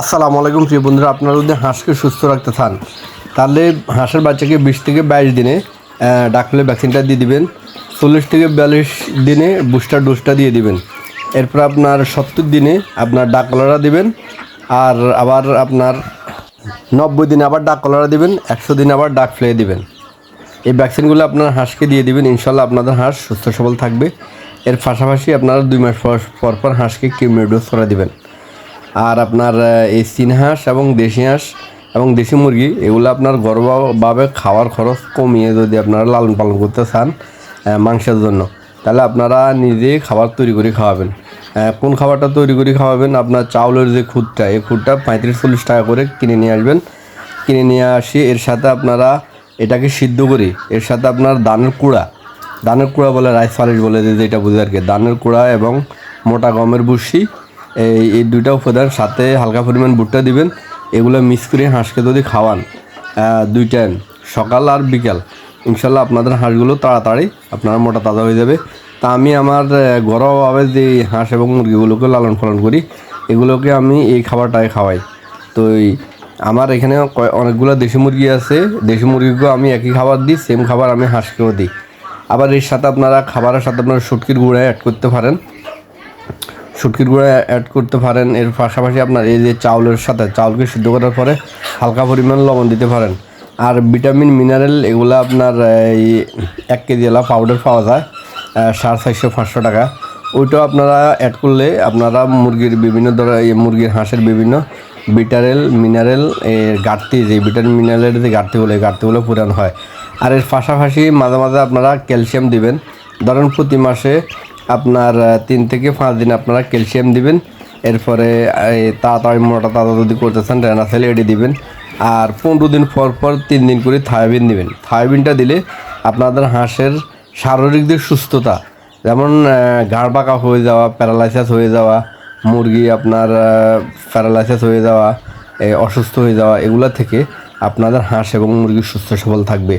আসসালামু আলাইকুম, প্রিয় বন্ধুরা। আপনারা যদি হাঁসকে সুস্থ রাখতে চান, তাহলে হাঁসের বাচ্চাকে বিশ থেকে বাইশ দিনে ডাকলে ভ্যাকসিনটা দিয়ে দিবেন। চল্লিশ থেকে বিয়াল্লিশ দিনে বুস্টার ডোজটা দিয়ে দিবেন। এরপর আপনার সত্তর দিনে আপনার ডাক কলারা দিবেন। আর আবার আপনার নব্বই দিনে আবার ডাক কলারা দিবেন, একশো দিনে আবার ডাক ফ্লে দিবেন। এই ভ্যাকসিনগুলো আপনার হাঁসকে দিয়ে দিবেন। ইনশাল্লাহ আপনাদের হাঁস সুস্থ সবল থাকবে। এর পাশাপাশি আপনারা দুই মাস পর পর হাঁসকে কিউমিও ডোজ করে দিবেন। আর আপনার এই হাঁস এবং দেশি হাঁস এবং দেশি মুরগি, এগুলো আপনার ঘরোয়াভাবে খাওয়ার খরচ কমিয়ে যদি আপনারা লালন পালন করতে চান মাংসের জন্য, তাহলে আপনারা নিজেই খাবার তৈরি করে খাওয়াবেন। কোন খাবারটা তৈরি করে খাওয়াবেন? আপনার চাউলের যে খুদটা, এই খুদটা পঁয়ত্রিশ চল্লিশ টাকা করে কিনে নিয়ে আসবেন। কিনে নিয়ে আসি, এর সাথে আপনারা এটাকে সিদ্ধ করি, এর সাথে আপনার দানের কুড়া দানের কুড়া বলে রাইস পালিশ বলে যে যেটা বুঝে আর কি, দানের কুড়া এবং মোটা গমের ভুসি এই এই দুইটা উপাদান সাথে হালকা পরিমাণ ভুট্টা দিবেন, এগুলো মিক্স করে হাঁসকে যদি খাওয়ান দুই টাইম সকাল আর বিকাল, ইনশাল্লাহ আপনাদের হাঁসগুলো তাড়াতাড়ি আপনার মোটা তাজা হয়ে যাবে। তা আমি আমার ঘরোয়াভাবে যে হাঁস এবং মুরগিগুলোকে লালন পালন করি, এগুলোকে আমি এই খাবারটাই খাওয়াই। তো আমার এখানে অনেকগুলো দেশি মুরগি আছে, দেশি মুরগিকেও আমি একই খাবার দিই সেম খাবার আমি হাঁসকেও দিই। আবার এর সাথে আপনারা খাবারের সাথে আপনারা শুটকির গুঁড়া অ্যাড করতে পারেন। শুটকির গুঁড়া অ্যাড করতে পারেন। এর পাশাপাশি আপনার এই যে চাউলের সাথে, চাউলকে সিদ্ধ করার পরে হালকা পরিমাণ লবণ দিতে পারেন। আর ভিটামিন মিনারেল এগুলো আপনার, এই এক কেজি এলা পাউডার পাওয়া যায় সাড়ে চারশো, পাঁচশো টাকা। ওইটাও আপনারা অ্যাড করলে আপনারা মুরগির বিভিন্ন ধরনের মুরগির হাঁসের বিভিন্ন ভিটারেল মিনারেল এর ঘাটতি, যে ভিটামিন মিনারেলের যে ঘাটতিগুলো এই ঘাটতিগুলো পূরণ হয়। আর এর পাশাপাশি মাঝে মাঝে আপনারা ক্যালসিয়াম দিবেন। ধরেন প্রতি মাসে আপনার তিন থেকে পাঁচ দিন আপনারা ক্যালসিয়াম দিবেন। এরপরে তাড়াতাড়ি মোটা তাজা যদি করতে চান রেনাসেল এডি দিবেন। আর পনেরো দিন পর পর তিন দিন করে থায়াবিন দিবেন। থায়াবিনটা দিলে আপনাদের হাঁসের শারীরিক যে সুস্থতা, যেমন ঘাড় বাঁকা হয়ে যাওয়া, প্যারালাইসিস হয়ে যাওয়া, মুরগি আপনার প্যারালাইসিস হয়ে যাওয়া অসুস্থ হয়ে যাওয়া, এগুলো থেকে আপনাদের হাঁস এবং মুরগি সুস্থ সবল থাকবে।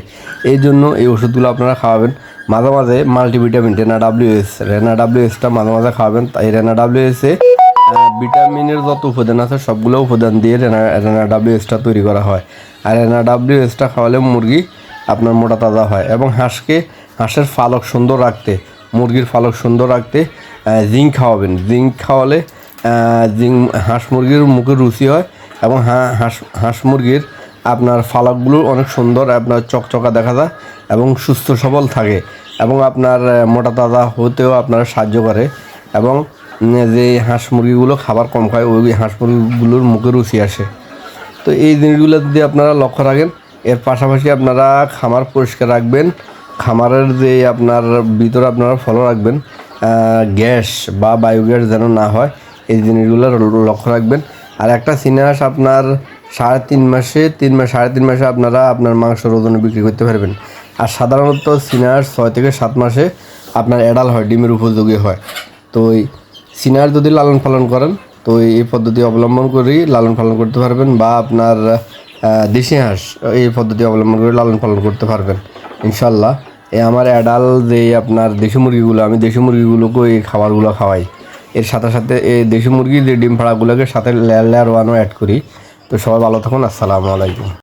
এই জন্য এই ওষুধগুলো আপনারা খাওয়াবেন। মাঝে মাঝে মাল্টিভিটামিন রেনা ডাব্লিউএস রেনা ডাব্লিউএসটা মাঝে মাঝে খাওয়াবেন তাই রেনা ডাব্লিউএসে ভিটামিনের যত উপাদান আছে, সবগুলো উপাদান দিয়ে রেনা রেনা ডাব্লিউএসটা তৈরি করা হয়। আর রেনা ডাব্লিউএসটা খাওয়ালে মুরগি আপনার মোটা তাজা হয় এবং হাঁসকে, হাঁসের ফালক সুন্দর রাখতে, মুরগির ফালক সুন্দর রাখতে জিঙ্ক খাওয়াবেন। জিঙ্ক খাওয়ালে জিঙ্ক হাঁস মুরগির মুখে রুচি হয় এবং হাঁস হাঁস মুরগির আপনার ফালকগুলো অনেক সুন্দর, আপনার চকচকা দেখা যায় এবং সুস্থ সবল থাকে। এবং আপনার মোটা তাজা হতেও আপনার সাহায্য করে। এবং যে হাঁস মুরগিগুলো খাবার কম খায়, ওই হাঁস মুরগিগুলোর মুখে রুচি আসে। তো এই জিনিসগুলো যদি আপনারা লক্ষ্য রাখেন, এর পাশাপাশি আপনারা খামার পরিষ্কার রাখবেন। খামারের যে আপনার ভিতরে আপনারা ফলো রাখবেন গ্যাস বা বায়োগ্যাস যেন না হয়, এই জিনিসগুলো লক্ষ্য রাখবেন। আর একটা সিনাস আপনার সাড়ে তিন মাসে, তিন মাস, সাড়ে তিন মাসে আপনারা আপনার মাংসের ওজনে বিক্রি করতে পারবেন। আর সাধারণত সিনার ছয় থেকে সাত মাসে আপনার অ্যাডাল হয়, ডিমের উপযোগী হয়। তো এই সিনার যদি লালন পালন করেন, তো এই পদ্ধতি অবলম্বন করেই লালন পালন করতে পারবেন বা আপনার দেশি হাঁস, এই পদ্ধতি অবলম্বন করে লালন পালন করতে পারবেন। ইনশাল্লাহ এই আমার অ্যাডাল যে আপনার দেশি মুরগিগুলো, আমি দেশি মুরগিগুলোকে এই খাবারগুলো খাওয়াই। এর সাথে সাথে এই দেশি মুরগির যে ডিম ফাড়াগুলোকে সাথে লেয়ার লেয়ার ওয়ানও অ্যাড করি। তো সবাই ভালো থাকুন, আসসালামু আলাইকুম।